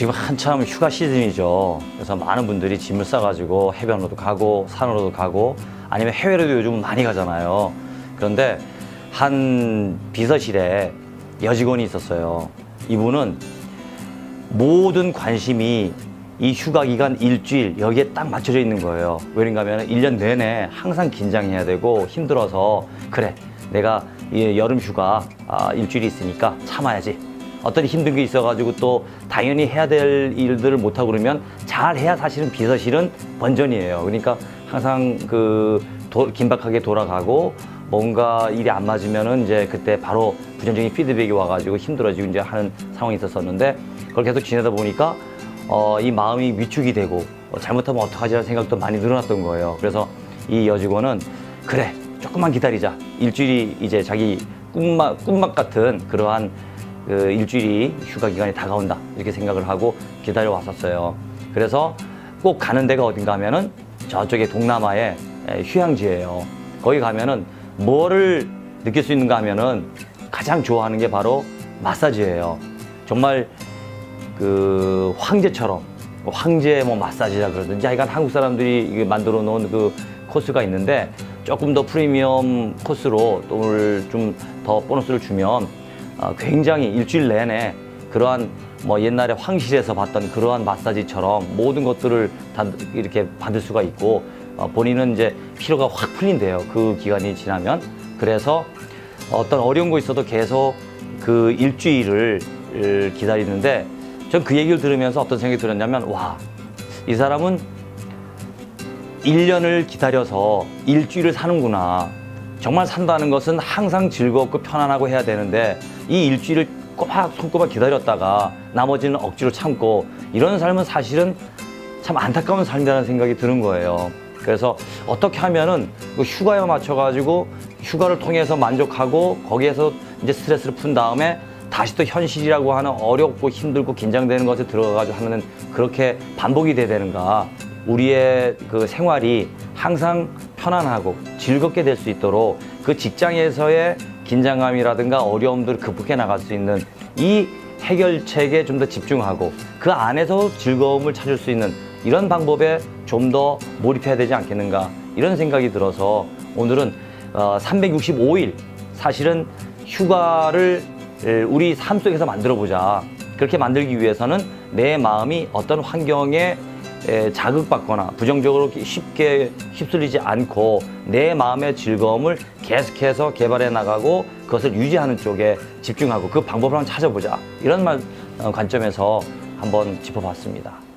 지금 한참 휴가 시즌이죠. 그래서 많은 분들이 짐을 싸가지고 해변으로도 가고 산으로도 가고 아니면 해외로도 요즘 많이 가잖아요. 그런데 한 비서실에 여직원이 있었어요. 이분은 모든 관심이 이 휴가 기간 일주일 여기에 딱 맞춰져 있는 거예요. 왜냐면 하면 1년 내내 항상 긴장해야 되고 힘들어서 그래 내가 이 여름 휴가 아, 일주일이 있으니까 참아야지. 어떤 힘든 게 있어가지고 또 당연히 해야 될 일들을 못하고 그러면 잘 해야 사실은 비서실은 번전이에요. 그러니까 항상 그 도- 긴박하게 돌아가고 뭔가 일이 안 맞으면은 이제 그때 바로 부정적인 피드백이 와가지고 힘들어지고 이제 하는 상황이 있었었는데 그걸 계속 지내다 보니까 어, 이 마음이 위축이 되고 어, 잘못하면 어떡하지라는 생각도 많이 늘어났던 거예요. 그래서 이 여직원은 그래 조금만 기다리자. 일주일이 이제 자기 꿈막 꿈막 같은 그러한 그 일주일이 휴가 기간이 다가온다 이렇게 생각을 하고 기다려 왔었어요. 그래서 꼭 가는 데가 어딘가 하면은 저쪽에 동남아의 에, 휴양지예요. 거기 가면은 뭐를 느낄 수 있는가 하면은 가장 좋아하는 게 바로 마사지예요. 정말 그 황제처럼 황제 뭐 마사지라 그러든지 하여간 한국 사람들이 만들어 놓은 그 코스가 있는데 조금 더 프리미엄 코스로 또좀더 보너스를 주면 어, 굉장히 일주일 내내 그러한 뭐 옛날에 황실에서 봤던 그러한 마사지처럼 모든 것들을 다 이렇게 받을 수가 있고 어, 본인은 이제 피로가 확 풀린대요. 그 기간이 지나면 그래서 어떤 어려운 거 있어도 계속 그 일주일을 을 기다리는데 전 그 얘기를 들으면서 어떤 생각이 들었냐면 와 이 사람은 1년을 기다려서 일주일을 사는구나. 정말 산다는 것은 항상 즐겁고 편안하고 해야 되는데 이 일주일을 꼬박 손꼽아 기다렸다가 나머지는 억지로 참고 이런 삶은 사실은 참 안타까운 삶이라는 생각이 드는 거예요. 그래서 어떻게 하면은 그 휴가에 맞춰가지고 휴가를 통해서 만족하고 거기에서 이제 스트레스를 푼 다음에 다시 또 현실이라고 하는 어렵고 힘들고 긴장되는 것에 들어가가지고 하는 그렇게 반복이 돼야 되는가. 우리의 그 생활이 항상 편안하고 즐겁게 될 수 있도록 그 직장에서의 긴장감이라든가 어려움들을 극복해 나갈 수 있는 이 해결책에 좀 더 집중하고 그 안에서 즐거움을 찾을 수 있는 이런 방법에 좀 더 몰입해야 되지 않겠는가 이런 생각이 들어서 오늘은 어, 365일 사실은 휴가를 에, 우리 삶 속에서 만들어 보자. 그렇게 만들기 위해서는 내 마음이 어떤 환경에 에, 자극받거나 부정적으로 쉽게 휩쓸리지 않고 내 마음의 즐거움을 계속해서 개발해 나가고 그것을 유지하는 쪽에 집중하고 그 방법을 한번 찾아보자 이런 말 어, 관점에서 한번 짚어봤습니다.